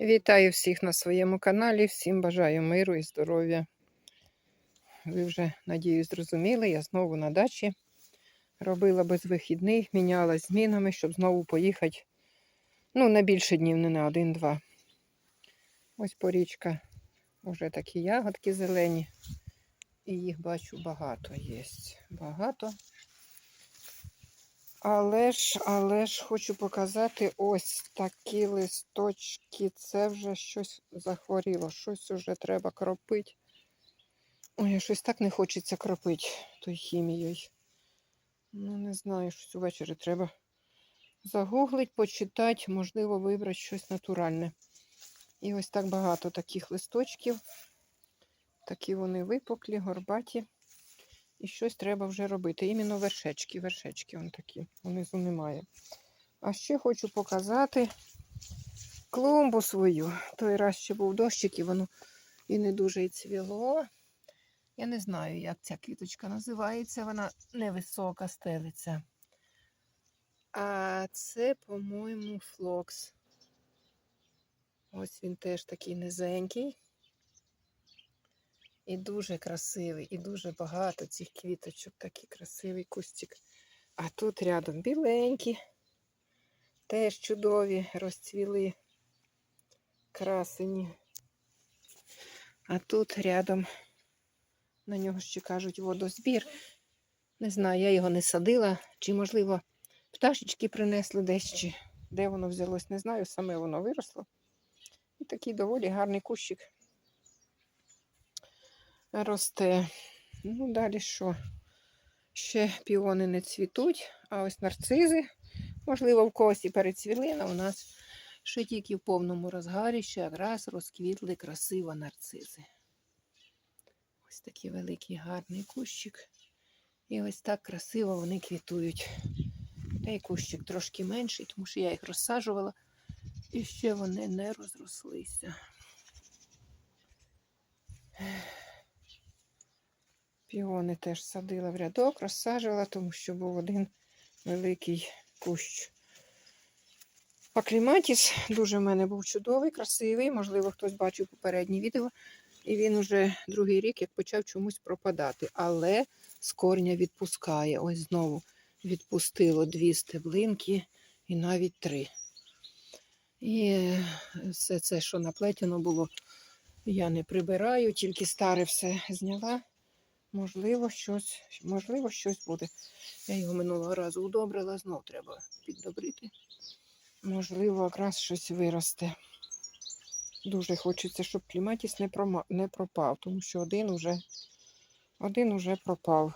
Вітаю всіх на своєму каналі. Всім бажаю миру і здоров'я. Ви вже, надіюсь, зрозуміли, я знову на дачі робила без вихідних, мінялась змінами, щоб знову поїхати. Ну, на більше днів, не на один-два. Ось порічка. Вже такі ягодки зелені. І їх бачу багато є. Багато. Але ж, але ж хочу показати ось такі листочки. Це вже щось захворіло, щось вже треба кропити. Ой, щось так не хочеться кропити той хімією. Ну, не знаю, щось увечері треба загуглить, почитати, можливо, вибрати щось натуральне. І ось так багато таких листочків. Такі вони випуклі, горбаті. І щось треба вже робити. Іменно вершечки, вершечки вон такі, внизу немає. А ще хочу показати клумбу свою. Той раз ще був дощик, і воно і не дуже і цвіло. Я не знаю, як ця квіточка називається, вона невисока стелиться. А це, по-моєму, флокс. Ось він теж такий низенький. І дуже красивий, і дуже багато цих квіточок, такий красивий кустик. А тут рядом біленькі, теж чудові, розцвіли красені. А тут рядом, на нього ще кажуть, водозбір. Не знаю, я його не садила, чи, можливо, пташечки принесли десь, чи де воно взялось, не знаю, саме воно виросло. І такий доволі гарний кущик росте. Ну, далі що? Ще піони не цвітуть, а ось нарцизи, можливо, в когось і перецвіли, але у нас ще тільки в повному розгарі, ще якраз розквітли красиво нарцизи. Ось такий великий гарний кущик. І ось так красиво вони квітують. Та кущик трошки менший, тому що я їх розсаджувала, і ще вони не розрослися. Піони теж садила в рядок, розсаджувала, тому що був один великий кущ. Акліматіс дуже в мене був чудовий, красивий. Можливо, хтось бачив попереднє відео. І він уже другий рік як почав чомусь пропадати. Але з корня відпускає. Ось знову відпустило дві стеблинки і навіть три. І все це, що наплетено було, я не прибираю, тільки старе все зняла. Можливо, щось, можливо, щось буде. Я його минулого разу удобрила, знов треба піддобрити. Можливо, якраз щось виросте. Дуже хочеться, щоб кліматіс не, прома... не пропав, тому що один уже, один уже пропав.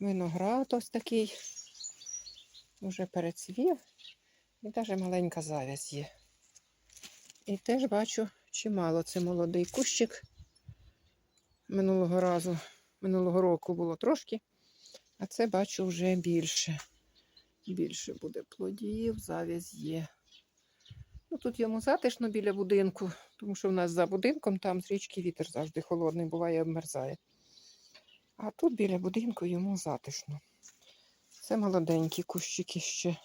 Виноград ось такий, вже перецвів, і навіть маленька завязь є. І теж бачу чимало. Це молодий кущик минулого разу. Минулого року було трошки, а це бачу вже більше. Більше буде плодів, зав'язь є. Ну, Тут йому затишно біля будинку, тому що в нас за будинком там з річки вітер завжди холодний, буває, обмерзає. А тут біля будинку йому затишно. Це молоденькі кущики ще.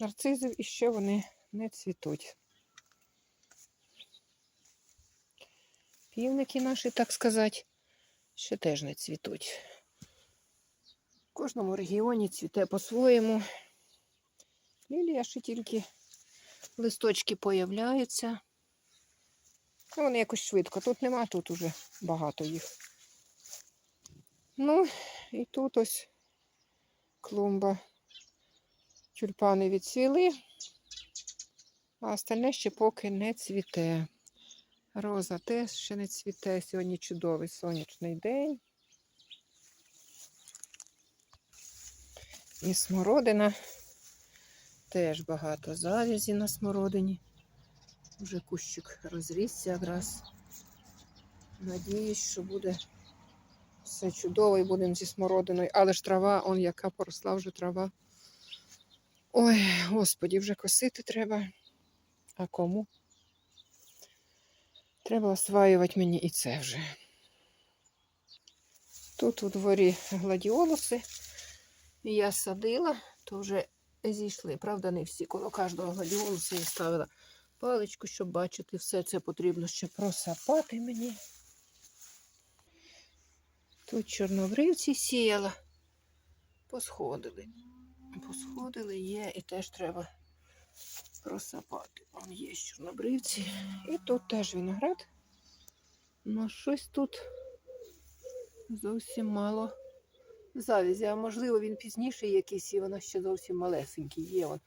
Нарцизів і ще вони не цвітуть. Півники наші, так сказати ще теж не цвітуть. В кожному регіоні цвіте по-своєму. Лілія ще тільки листочки появляються. Ну, вони якось швидко. Тут нема, тут уже багато їх. Ну, і тут ось клумба. Тюльпани відцвіли, а остальне ще поки не цвіте. Роза теж ще не цвіте. Сьогодні чудовий сонячний день. І смородина. Теж багато завязі на смородині. Вже кущик розрісся якраз. Надіюсь, що буде все чудово і будемо зі смородиною. Але ж трава, он яка поросла вже трава. Ой, господі, вже косити треба. А кому? Треба осваювати мені і це вже. Тут у дворі гладіолуси. Я садила, то вже зійшли. Правда, не всі. Коло кожного гладіолуса я ставила паличку, щоб бачити все це потрібно ще просапати мені. Тут чорнобривці сіяла. Посходили. Посходили, є, і теж треба просапати. Вон є чорнобривці. І тут теж виноград. Ну, щось тут зовсім мало завязі. А можливо, він пізніший якийсь, і вона ще зовсім малесенький є. Вон.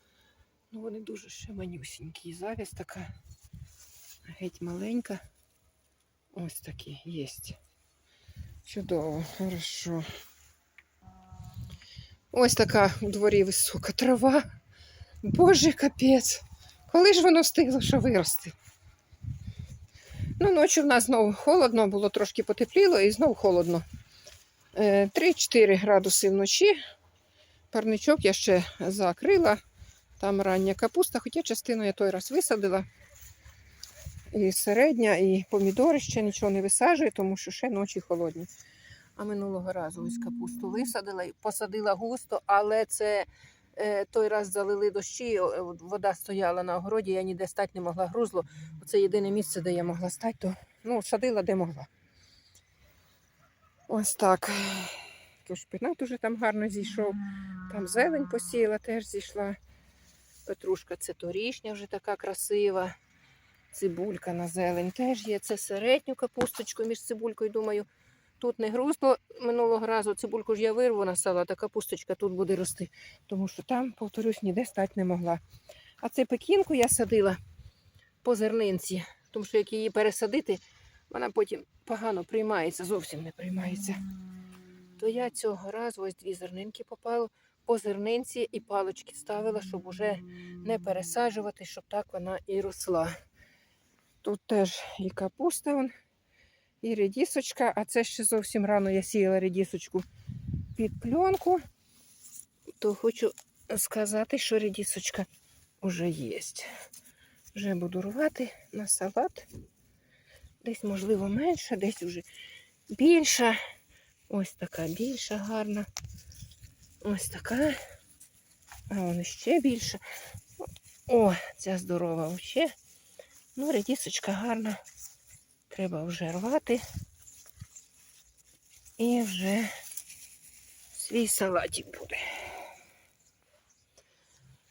Ну, вони дуже ще манюсінькі. Завязь така геть маленька. Ось такі є. Чудово, хорошо. Ось така у дворі висока трава. Боже, капець. Коли ж воно встигло, що вирости? Ну, ночі в нас знову холодно, було трошки потепліло і знову холодно. Е, 3-4 градуси вночі. Парничок я ще закрила. Там рання капуста, хоча частину я той раз висадила. І середня, і помідори ще нічого не висаджую, тому що ще ночі холодні. А минулого разу ось капусту висадила і посадила густо, але це е, той раз залили дощі, е, вода стояла на огороді, я ніде стати не могла грузло. Це єдине місце, де я могла стати, то ну, садила де могла. Ось так. То шпинат уже там гарно зійшов. Там зелень посіяла, теж зійшла. Петрушка це торішня вже така красива. Цибулька на зелень теж є. Це середню капусточку між цибулькою. Думаю, тут не грузло минулого разу. Цибульку ж я вирву на салат, а капусточка тут буде рости. Тому що там, повторюсь, ніде стати не могла. А це пекінку я садила по зернинці, тому що як її пересадити, вона потім погано приймається, зовсім не приймається. То я цього разу ось дві зернинки попали по зернинці і палочки ставила, щоб уже не пересаджувати, щоб так вона і росла. Тут теж і капуста, і редісочка, а це ще зовсім рано я сіяла редісочку під пленку. То хочу сказати, що редісочка вже є. Вже буду рвати на салат. Десь, можливо, менша, десь вже більша. Ось така більша гарна. Ось така. А вона ще більша. О, ця здорова взагалі. Ну, редісочка гарна. Треба вже рвати. І вже свій салатик буде.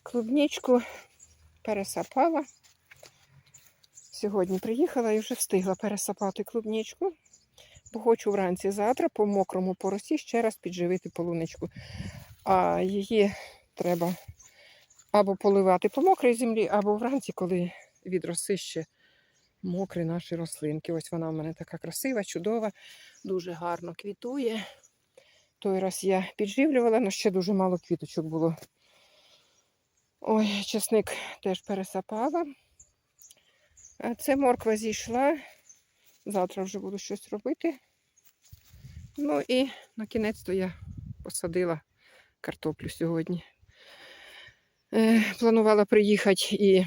Клубничку пересапала. Сьогодні приїхала і вже встигла пересапати клубничку. Бо хочу вранці завтра по мокрому поросі ще раз підживити полуничку. А її треба або поливати по мокрій землі, або вранці, коли від роси ще мокрі наші рослинки. Ось вона в мене така красива, чудова, дуже гарно квітує. Той раз я підживлювала, але ще дуже мало квіточок було. Ой, чесник теж пересапала. А це морква зійшла. Завтра вже буду щось робити. Ну і на кінець то я посадила картоплю сьогодні. Е, планувала приїхати і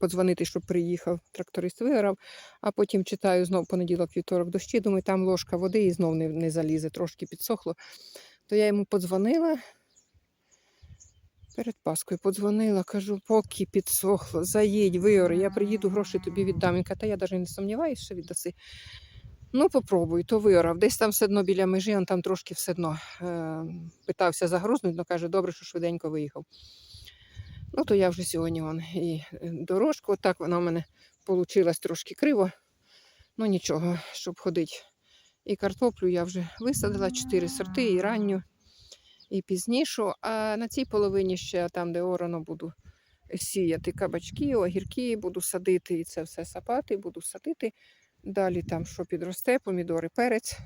подзвонити, щоб приїхав. Тракторист виграв, а потім читаю знов понеділок, вівторок дощі. Думаю, там ложка води і знов не, не залізе, трошки підсохло. То я йому подзвонила. Перед Паскою подзвонила, кажу, поки підсохло, заїдь, виори, я приїду, гроші тобі віддам. Він каже, та я навіть не сумніваюся, що віддаси. Ну, попробуй, то виорав. Десь там все одно біля межі, він там трошки все одно е, питався загрузнути, але каже, добре, що швиденько виїхав. Ну, то я вже сьогодні вон, і е, дорожку, отак вона в мене вийшла трошки криво. Ну нічого, щоб ходити. І картоплю я вже висадила, чотири сорти, і ранню, і пізнішу. А на цій половині ще там, де орано, буду сіяти кабачки, огірки, буду садити і це все сапати, буду садити. Далі там, що підросте, помідори, перець.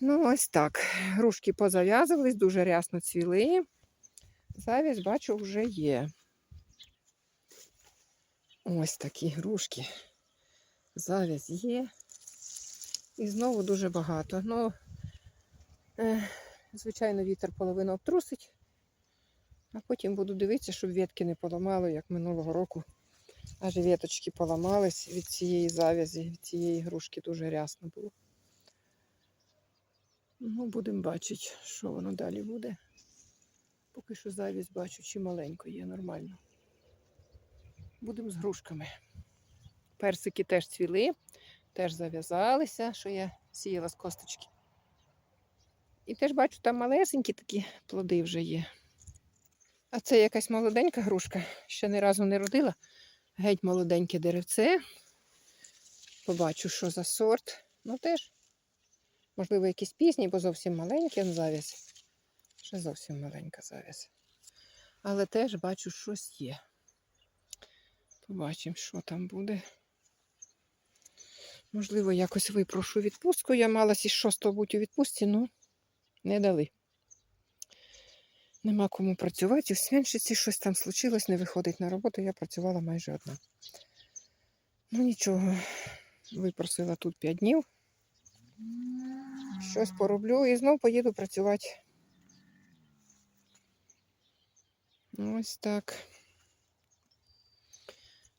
Ну, ось так. Грушки позав'язувались, дуже рясно цвіли. Завість, бачу, вже є. Ось такі грушки. Завість є. І знову дуже багато. Ну, е, звичайно, вітер половину обтрусить. А потім буду дивитися, щоб ветки не поламали, як минулого року. Аж віточки поламались від цієї завязі, від цієї грушки дуже рясно було. Ну, будемо бачити, що воно далі буде. Поки що завість бачу, чи маленько є нормально. Будемо з грушками. Персики теж цвіли, теж зав'язалися, що я сіяла з косточки. І теж бачу, там малесенькі такі плоди вже є. А це якась молоденька грушка, ще ні разу не родила. Геть молоденьке деревце. Побачу, що за сорт. Ну теж, можливо, якісь пізні, бо зовсім маленький он завязь. Ще зовсім маленька завязь. Але теж бачу, щось є. Побачимо, що там буде. Можливо, якось випрошу відпустку. Я мала із 6 бути у відпустці, ну не дали. Нема кому працювати. У Свянщиці щось там случилось, не виходить на роботу. Я працювала майже одна. Ну нічого, випросила тут 5 днів. Щось пороблю і знов поїду працювати. Ось так.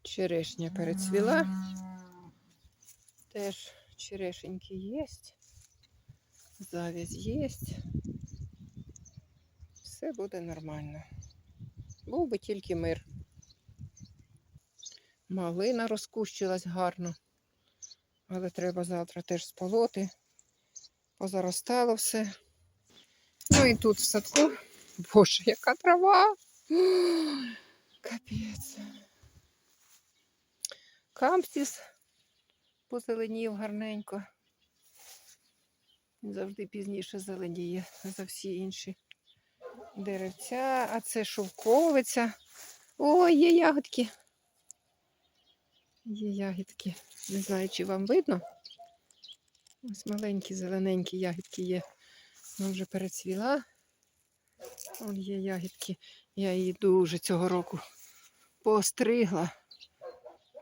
Черешня перецвіла. Теж черешеньки є. Завязь є. Все буде нормально. Був би тільки мир. Малина розкущилась гарно. Але треба завтра теж сполоти. Позаростало все. Ну і тут в садку. Боже, яка трава! Капець. Кампсіс позеленів гарненько. Завжди пізніше зеленіє за всі інші деревця. А це шовковиця. Ой, є ягодки. Є ягідки. Не знаю, чи вам видно. Ось маленькі зелененькі ягідки є. Вона вже перецвіла. Вон є ягідки. Я її дуже цього року поостригла.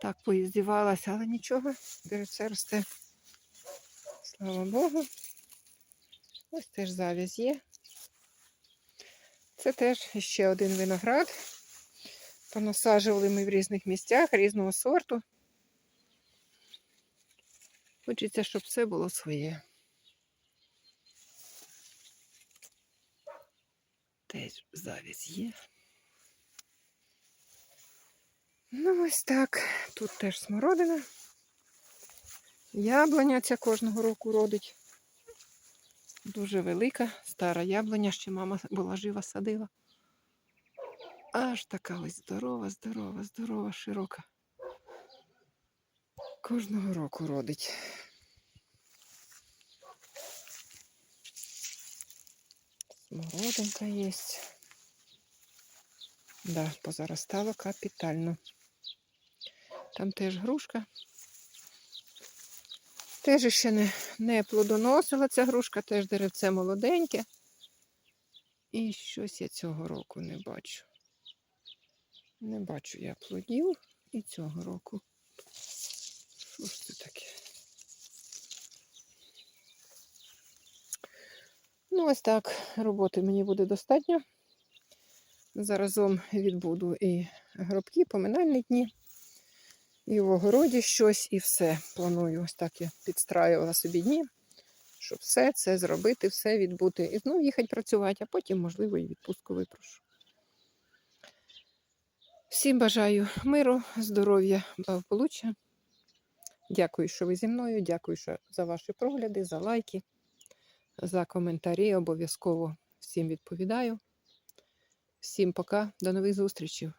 Так поїздівалася, але нічого, деревце росте. Слава Богу. Ось теж зав'язь є. Це теж ще один виноград. Понасаджували ми в різних місцях різного сорту. Хочеться, щоб все було своє. Теж завість є. Ну, ось так. Тут теж смородина. Яблуня ця кожного року родить. Дуже велика, стара яблуня, ще мама була жива, садила. Аж така ось здорова, здорова, здорова, широка. Кожного року родить. Смородинка є. Да, позаростало капітально. Там теж грушка. Теж ще не, не плодоносила ця грушка, теж деревце молоденьке. І щось я цього року не бачу. Не бачу я плодів і цього року. Що ж це таке? Ну, ось так, роботи мені буде достатньо. Заразом відбуду і гробки, поминальні дні, і в огороді щось, і все. Планую, ось так я підстраювала собі дні, щоб все це зробити, все відбути. І знову їхати працювати, а потім, можливо, і відпустку випрошу. Всім бажаю миру, здоров'я, благополуччя. Дякую, що ви зі мною. Дякую що за ваші прогляди, за лайки, за коментарі. Обов'язково всім відповідаю. Всім пока, до нових зустрічей.